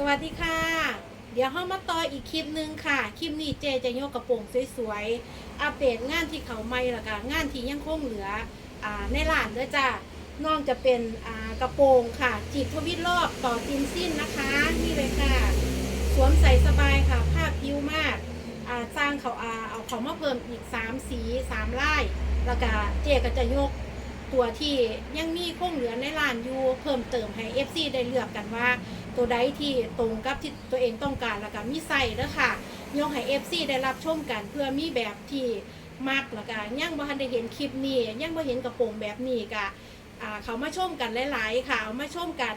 สวัสดีค่ะ เดี๋ยวเข้ามาต่ออีกคลิปหนึงค่ะ คลิปนี้เจจะโยกกระโปรงสวยๆอัปเดตงานที่เขาไม่ละค่ะงานที่ยังคงเหลืออในร้านด้วยจ้าน้องจะเป็นกระโปรงค่ะ จีบทวิตรอบต่อตินสิ้นนะคะ นี่เลยค่ะ สวมใส่สบายค่ะ ผ้าพิ้วมากสร้างเขาอาเอาเขามาเพิ่มอีก 3 สี3ลายแล้วก็เจก็จะยก ตัวที่ยังมีคงเหลือในร้านอยู่เพิ่มเติมให้ FC ได้เลือกกันว่า ตัวใดที่ตรงกับที่ตัวเองต้องการแล้วก็มีใส่เด้อค่ะยกให้ FC ได้รับชมกันเพื่อมีแบบที่มักแล้วก็ยังบ่ทันได้เห็นคลิปนี้ยังบ่เห็นกระโปรงแบบนี้ก็เขามาชมกันหลายๆค่ะมาชมกัน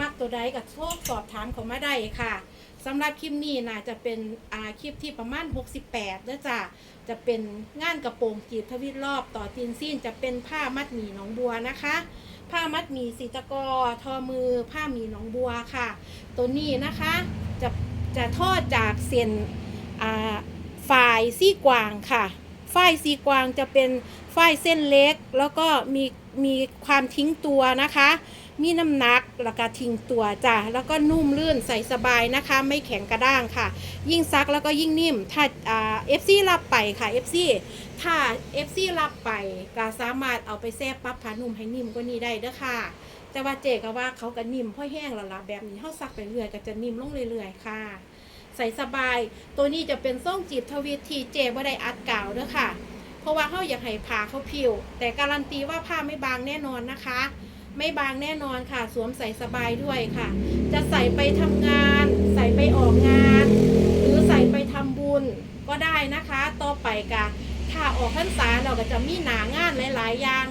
มักตัวใดก็โทรสอบถามเขามาได้ค่ะ สำหรับคลิปนี้น่าจะเป็นอ่าคลิปที่ประมาณ 68เด้อจ้ะจะเป็นงานกระโปรงจีบทวิตรอบต่อตีนสิ้นจะเป็นผ้ามัดหมี่หนองบัวนะคะ ผ้ามัดหมี่สีตะกอทอมือผ้าหมี่หนองบัวค่ะ ตัวนี้นะคะจะจะทอดจากเส้นอ่าฝ่ายซี่กวางค่ะฝ่ายซี่กวางจะเป็นฝ่ายเส้นเล็ก แล้วก็มีมีความทิ้งตัวนะคะ มีน้ำหนักแล้วก็ทิ้งตัวจ้ะแล้วก็นุ่มลื่นใส่สบายนะคะ ไม่แข็งกระด้างค่ะ ยิ่งซักแล้วก็ยิ่งนิ่ม ถ้าเอฟซีรับไปค่ะเอฟซีถ้าเอฟซีรับไปก็สามารถเอาไปแซ่บปรับผ้านุ่มให้นิ่มกว่านี้ได้เด้อค่ะ แต่ว่าเจก็ว่าเขาก็นิ่มพราะแห้งแล้วล่ะแบบนี้เขาซักไปเรื่อยก็จะนิ่มลงเรื่อยๆค่ะ ใส่สบาย ตัวนี้จะเป็นส่งจีบทวิตที่เจบ่ได้อัดกาวเด้อค่ะ เพราะว่าเขาอยากให้ผ้าเขาผิว แต่การันตีว่าผ้าไม่บางแน่นอนนะคะ ไม่บางแน่นอนค่ะ สวมใส่สบายด้วยค่ะ จะใส่ไปทำงาน ใส่ไปออกงาน หรือใส่ไปทำบุญก็ได้นะคะ ต่อไปกะถ้าออกพรรษาเราก็จะมีหนางานหลาย ๆ อย่าง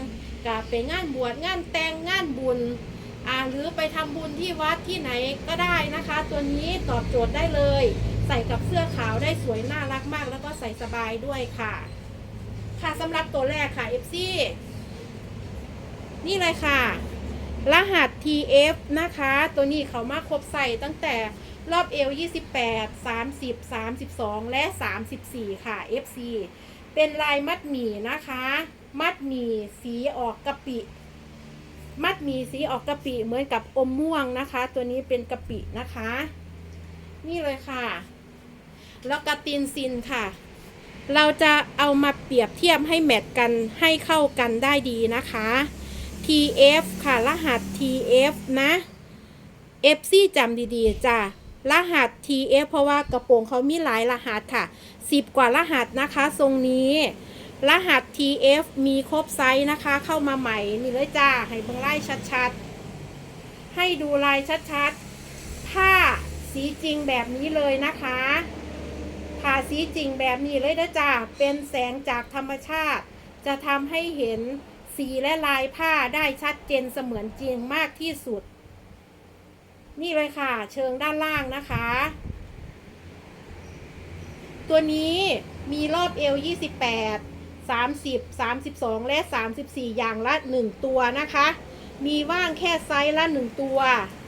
ก็เป็นงานบวชงานแต่งงานบุญอ่าหรือไปทำบุญที่วัดที่ไหนก็ได้นะคะ ตัวนี้ตอบโจทย์ได้เลย ใส่กับเสื้อขาวได้สวยน่ารักมาก แล้วก็ใส่สบายด้วยค่ะ ค่ะสำหรับตัวแรกค่ะ FC นี่เลยค่ะ รหัส TF นะคะ ตัวนี้เขามาครบใส่ตั้งแต่รอบเอว28 30 32 และ 34 ค่ะ FC เป็นลายมัดหมี่นะคะ มัดหมี่สีออกกะปิ มัดหมีสีออกกะปิเหมือนกับอมม่วงนะคะ ตัวนี้เป็นกะปินะคะ นี่เลยค่ะ แล้วกระตินซินค่ะ เราจะเอามาเปรียบเทียบให้แมทกันให้เข้ากันได้ดีนะคะ TF ค่ะ รหัส TF นะ FC จำดีๆจ้ะรหัส TF เพราะว่ากระโปรงเขามีหลายรหัสค่ะ 10 กว่ารหัสนะคะ ทรงนี้ รหัส TF มีครบไซส์นะคะ เข้ามาใหม่นี่เลยจ้า ให้เบิ่งไล่ชัดๆ ให้ดูลายชัดๆ ผ้าสีจริงแบบนี้เลยนะคะผ้าสีจริงแบบนี้เลยนะจ้า เป็นแสงจากธรรมชาติ จะทำให้เห็น สีและลายผ้าได้ชัดเจนเสมือนจริงมากที่สุด นี่เลยค่ะ เชิงด้านล่างนะคะ ตัวนี้มีรอบเอว 28 30 32 และ 34 อย่างละ 1 ตัวนะคะ มีว่างแค่ไซส์ละ 1 ตัว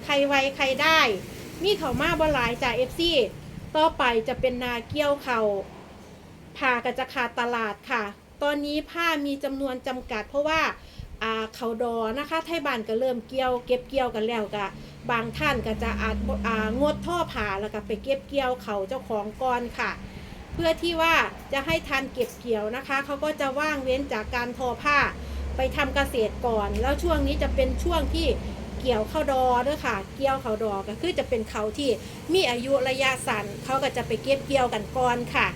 ใครไวใครได้ มีเขามาบหลายจาก FC ต่อไปจะเป็นนาเกี้ยวเขาผ้าก็จะขาดตลาดค่ะ ตอนนี้ผ้ามีจำนวนจำกัด เพราะว่าอ่าเขาดอนะคะไทยบ้านก็เริ่มเกี่ยว เก็บเกี่ยวกันแล้วกะบางท่านก็จะอาจอ่างดท่อผ่าแล้วก็ไปเก็บเกี่ยวเขาเจ้าของก่อนค่ะ เพื่อที่ว่าจะให้ทันเก็บเกี่ยวนะคะเขาก็จะว่างเว้นจากการทอผ้าไปทำเกษตรก่อน แล้วช่วงนี้จะเป็นช่วงที่เกี่ยวเข้าดอด้วยค่ะ เกี่ยวเข้าดอก็คือจะเป็นเขาที่มีอายุระยะสั้นเขาก็จะไปเก็บเกี่ยวกันก่อนค่ะ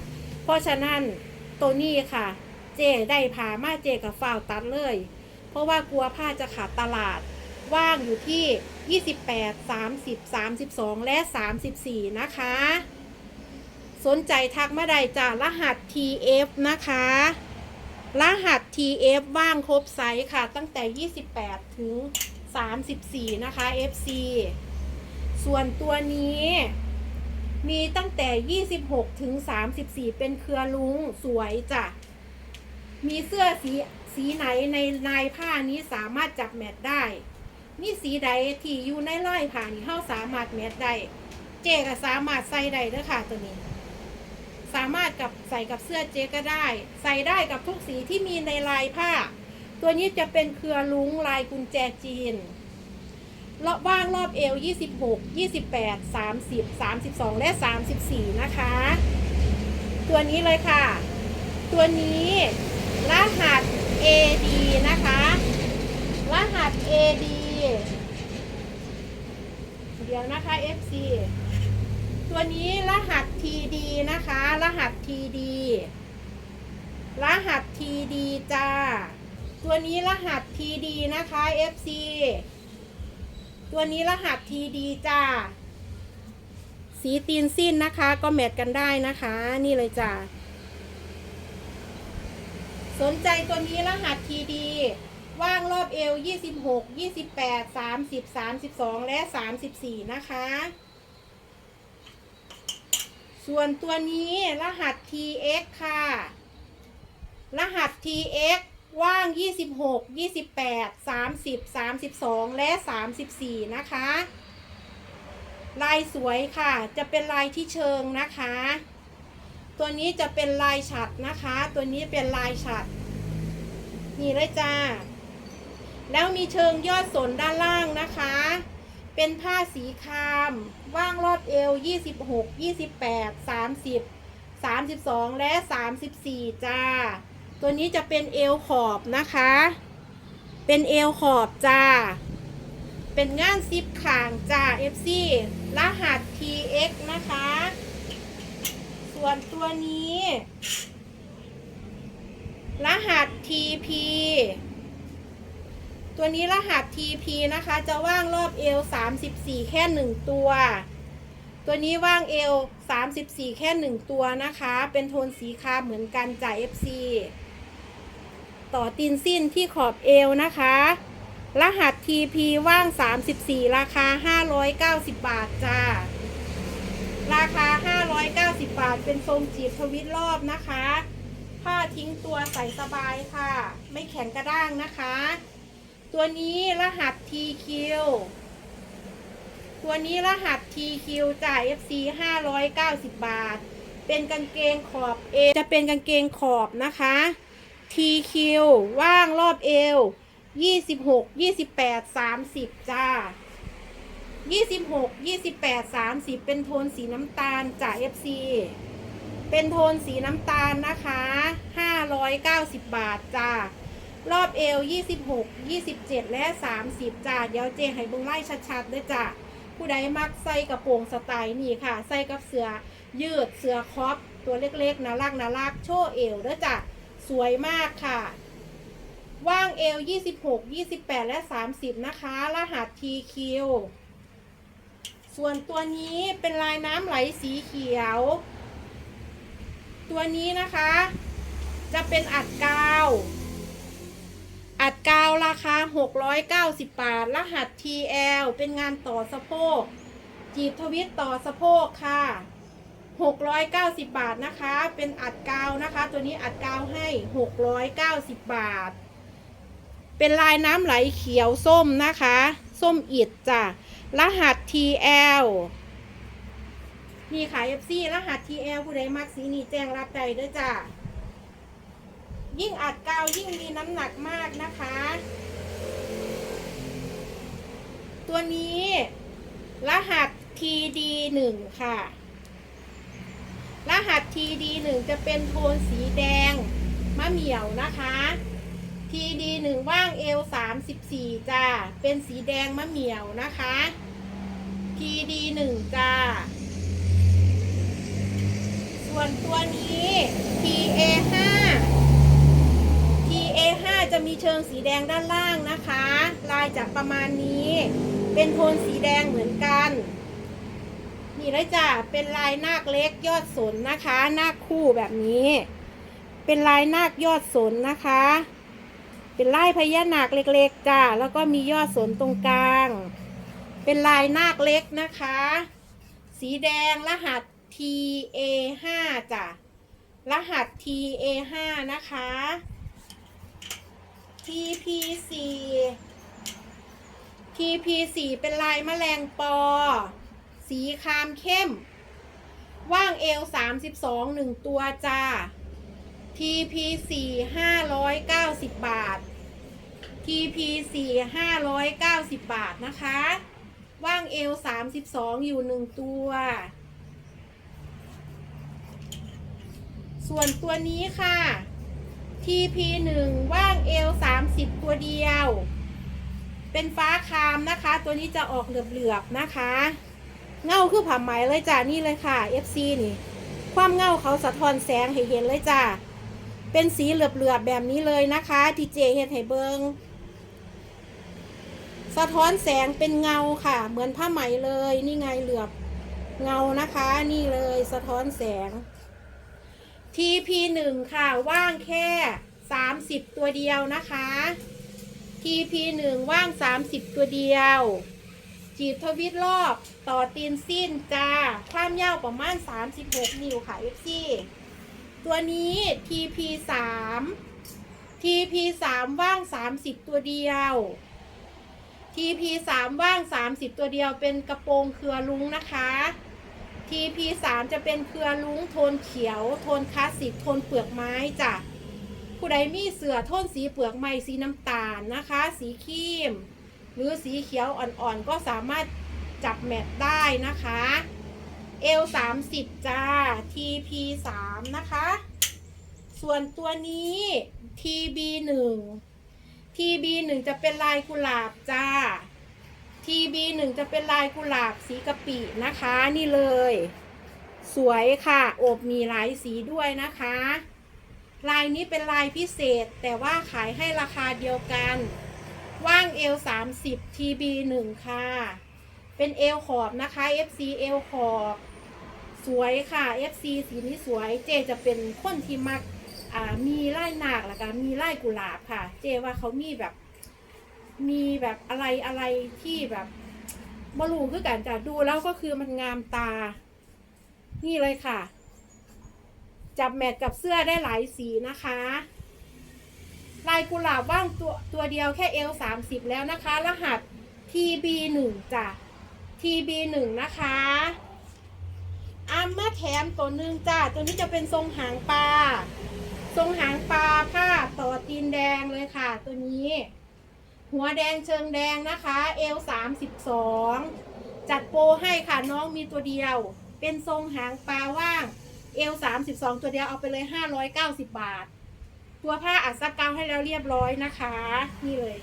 เพราะฉะนั้นตัวนี้ค่ะ จได้ผ่ามาเจกับฝ้าวตัดเลย เพราะว่ากลัวผ้าจะขาดตลาด ว่างอยู่ที่ 28 30 32 และ 34 นะคะ สนใจทักมาได้จากรหัส TF นะคะ รหัส TF ว่างครบไซส์ค่ะ ตั้งแต่ 28 ถึง 34 นะคะ FC ส่วนตัวนี้มีตั้งแต่ 26 ถึง 34 เป็นเครือลุงสวยจ้ะ มีเสื้อสีสีไหนในลายผ้านี้สามารถจับแมทได้ มีสีใดที่อยู่ในลายผ้านี้เฮาสามารถแมทได้ เจก็สามารถใส่ได้เด้อค่ะตัวนี้ สามารถกับใส่กับเสื้อเจก็ได้ ใส่ได้กับทุกสีที่มีในลายผ้า ตัวนี้จะเป็นเครือลุงลายกุญแจจีนรอบว่างรอบเอว 26 28 30 32 และ 34 นะคะ ตัวนี้เลยค่ะ ตัวนี้ รหัส AD นะคะ รหัส AD เดี๋ยวนะคะ FC ตัวนี้รหัส TD นะคะ รหัส TD รหัส TD จ้า ตัวนี้รหัส TD นะคะ FC ตัวนี้รหัส TD จ้า สีตีนสิ้นนะคะ ก็แมทกันได้นะคะ นี่เลยจ้า สนใจตัวนี้รหัส TD ว่างรอบเอว 26 28 30 32 และ 34 นะคะ ส่วนตัวนี้รหัส TX ค่ะ รหัส TX ว่าง 26 28 30 32 และ 34 นะคะ ลายสวยค่ะ จะเป็นลายที่เชิงนะคะ ตัวนี้จะเป็นลายฉัดนะคะ ตัวนี้เป็นลายฉัด นี่เลยจ้า แล้วมีเชิงยอดสนด้านล่างนะคะ เป็นผ้าสีคราม ว่างรอบเอว 26 28 30 32 และ 34 จ้า ตัวนี้จะเป็นเอวขอบนะคะ เป็นเอวขอบจ้า เป็นงานซิปข่างจ้า FC รหัส TX นะคะ ส่วนตัวนี้ รหัส TP ตัวนี้รหัส TP นะคะ จะว่างรอบเอว34 แค่ 1 ตัว ตัวนี้ว่างเอว34 แค่ 1 ตัวนะคะ เป็นโทนสีคราเหมือนกันจ่าย FC ต่อตีนสิ้นที่ขอบเอวนะคะ รหัส TP ว่าง 34 ราคา 590 บาทจ้า ราคา 590บาท เป็นทรงจีบทวิตรอบนะคะ ผ้าทิ้งตัวใส่สบายค่ะ ไม่แข็งกระด้างนะคะ ตัวนี้รหัส TQ ตัวนี้รหัส TQ จ่าย FC 590 บาท เป็นกางเกงขอบเอจะเป็นกางเกงขอบนะคะ TQ ว่างรอบเอว 26 28 30 จ้า 26 28 30 เป็นโทนสีน้ำตาลจาก FC เป็นโทนสีน้ำตาลนะคะ 590 บาทจ้ารอบเอว 26 27 และ 30จ้าเดี๋ยวเจให้เบิ่งไล่ชัดๆด้วยจ้าผู้ใดมักใส่กระโปรงสไตล์นี่ค่ะ ใส่กับเสือยืดเสือคอปตัวเล็กๆน่ารักน่ารักโชว์เอวด้วยจ้าสวยมากค่ะ ว่างเอว 26 28 และ 30 นะคะ รหัส TQ ส่วนตัวนี้เป็นลายน้ำไหลสีเขียว ตัวนี้นะคะ จะเป็นอัดกาว อัดกาวราคา 690 บาท รหัส TL เป็นงานต่อสะโพก จีบทวิตต่อสะโพกค่ะ 690 บาทนะคะ เป็นอัดกาวนะคะ ตัวนี้อัดกาวให้ 690 บาท เป็นลายน้ำไหลเขียวส้มนะคะ ส้มอิดจ้ะ รหัส TL นี่ค่ะ FC รหัส TL ผู้ใดมักสีนี้แจ้งรับได้ด้วยจ้ะ ยิ่งอัดกาวยิ่งมีน้ำหนักมากนะคะ ตัวนี้ รหัส TD1 ค่ะ รหัส TD1 จะเป็นโทนสีแดงมะเหมี่ยวนะคะ TD1 ว่างเอว34จ้า เป็นสีแดงมะเหมี่ยวนะคะ TD1 จ้า ส่วนตัวนี้ TA5 TA5 จะมีเชิงสีแดงด้านล่างนะคะ ลายจากประมาณนี้ เป็นโทนสีแดงเหมือนกัน นี่เลยจ้ะเป็นลายนาคเล็กยอดสนนะคะ นาคคู่แบบนี้ เป็นลายนาคยอดสนนะคะ เป็นลายพญานาคเล็ก ๆ จ้า แล้วก็มียอดสนตรงกลาง เป็นลายนาคเล็กนะคะ สีแดงรหัส TA5 จ้ะ รหัส TA5 นะคะ TP4 TP4 เป็นลายแมลงปอ สีครามเข้ม ว่างเอว 32 1 ตัวจ้า TP4 590 บาท TP 4 590 บาทนะคะ ว่างเอว 32 อยู่ 1 ตัว ส่วนตัวนี้ค่ะ TP 1ว่างเอว 30 ตัวเดียว เป็นฟ้าคามนะคะ ตัวนี้จะออกเหลือบๆนะคะ เงาคือผ้าไหมเลยจ้านี่เลยค่ะ FC นี่ ความเงาเขาสะท้อนแสงให้เห็นเลยจ้าเป็นสีเหลือบๆแบบนี้เลยนะคะทีเจเฮ็ดให้เบิง สะท้อนแสงเป็นเงาค่ะ เหมือนผ้าไหมเลย นี่ไงเหลือบเงานะคะ นี่เลยสะท้อนแสง TP 1 ค่ะ ว่างแค่ 30 ตัวเดียวนะคะ TP 1 ว่าง 30 ตัวเดียว จีบทวิตรอบต่อตีนสิ้นจ้า ความยาวประมาณ 36 นิ้วค่ะ FC ตัวนี้ TP 3 TP 3 ว่าง 30 ตัวเดียว TP 3ว่าง 30 ตัวเดียวเป็นกระโปรงเครือลุงนะคะ TP 3จะเป็นเครือลุงโทนเขียว โทนคลาสสิกโทนเปลือกไม้จ้ะผู้ใดมีเสือโทนสีเปลือกไม้สีน้ำตาลนะคะ สีครีม หรือสีเขียวอ่อนๆ ก็สามารถจับแมทได้นะคะเอล30จ้า TP 3นะคะ ส่วนตัวนี้ TB 1 TB 1 จะเป็นลายกุหลาบจ้า TB 1 จะเป็นลายกุหลาบสีกะปินะคะนี่เลย สวยค่ะอบมีหลายสีด้วยนะคะ ลายนี้เป็นลายพิเศษแต่ว่าขายให้ราคาเดียวกัน ว่างเอล30 TB 1 ค่ะ เป็นเอลขอบนะคะ FC เอลขอบ สวยค่ะ FC สีนี้สวยเจจะเป็นคนที่มัก อ่ามีไล่หนากแล้วก็มีไล่กุหลาบค่ะ เจว่าเขามีแบบ มีแบบอะไรอะไรที่แบบบรูคือกันจ้ะดูแล้วก็คือมันงามตา นี่เลยค่ะ จับแมทกับเสื้อได้หลายสีนะคะ ลายกุหลาบว่างตัวตัวเดียวแค่เอลสามสิบแล้วนะคะ รหัส TB หนึ่งจ้ะ TB หนึ่งนะคะอามาแถมตัวหนึ่งจ้ะ ตัวนี้จะเป็นทรงหางปลา ทรงหางปลาผ้าต่อตีนแดงเลยค่ะ ตัวนี้ หัวแดงเชิงแดงนะคะเอลสามสิบสองจัดโปรให้ค่ะน้องมีตัวเดียว เป็นทรงหางปลาว่างเอลสามสิบสองตัวเดียวเอาไปเลยห้าร้อยเก้าสิบบาท ตัวผ้าอัดซับกาวให้แล้วเรียบร้อยนะคะ นี่เลย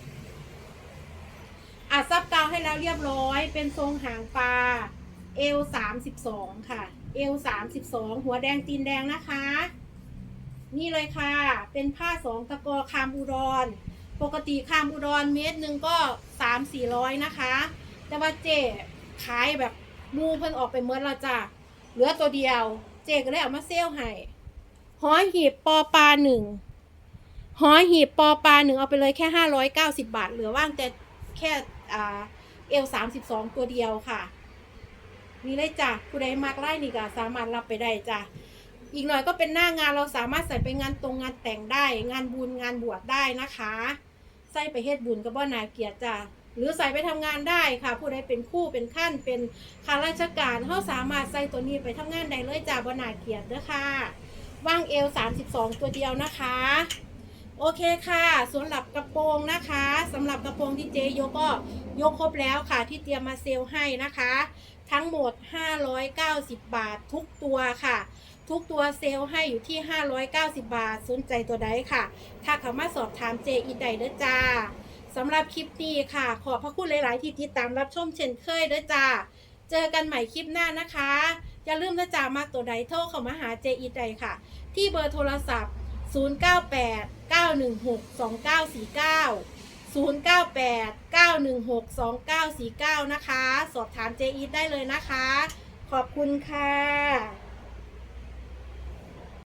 อัดซับกาวให้แล้วเรียบร้อย เป็นทรงหางปลาเอลสามสิบสองค่ะเอลสามสิบสองหัวแดงตีนแดงนะคะ นี่เลยค่ะ เป็นผ้าสองตะกอคามอุดร ปกติคามอุดรเมตรหนึ่งก็สามสี่ร้อยนะคะ แต่ว่าเจ๊ขายแบบมูเพิ่นออกไปเมื่อเราจ้ะเหลือตัวเดียว เจ๊ก็เลยเอามาเซลลให้หอหีบปอปลาหนึ่งหอหีบปอปลาหนึ่งเอาไปเลยแค่ห้าร้อยเก้าสิบาท เหลือว่างแต่แค่อ่าเอลสามสิบสองตัวเดียวค่ะนี่เลยจ้ะผู้ใดมักไล่นี่ก็สามารถรับไปได้จ้ะ อีกหน่อยก็เป็นหน้างานเราสามารถใส่ไปงานตรงงานแต่งได้ งานบุญงานบวชได้นะคะ ใส่ไปเฮ็ดบุญก็บ่นาเกียรติจ้ะหรือใส่ไปทำงานได้ค่ะ ผู้ใดเป็นคู่เป็นขั้นเป็นข้าราชการเขาสามารถใส่ตัวนี้ไปทำงานได้เลยจ้ะบ่นาเกียรติเด้อค่ะว่างเอว 32 ตัวเดียวนะคะ โอเคค่ะสำหรับกระโปรงนะคะสำหรับกระโปรงที่เจยกก็ยกครบแล้วค่ะที่เตรียมมาเซลให้นะคะ ทั้งหมด 590 บาททุกตัวค่ะ ทุกตัวเซลล์ให้อยู่ที่ 590 บาท สนใจตัวใดค่ะ ถ้าเขามาสอบถามเจอีใดเด้อจ้าสำหรับคลิปนี้ค่ะ ขอบพระคุณหลาย ๆ ที่ติดตามรับชมเช่นเคยเด้อจ้า เจอกันใหม่คลิปหน้านะคะ อย่าลืมนะจ้ามาตัวใดโทรเข้ามาหาเจอีใดค่ะ ที่เบอร์โทรศัพท์ 098 916 2949 098 916 2949 นะคะ สอบถามเจอีได้เลยนะคะ ขอบคุณค่ะ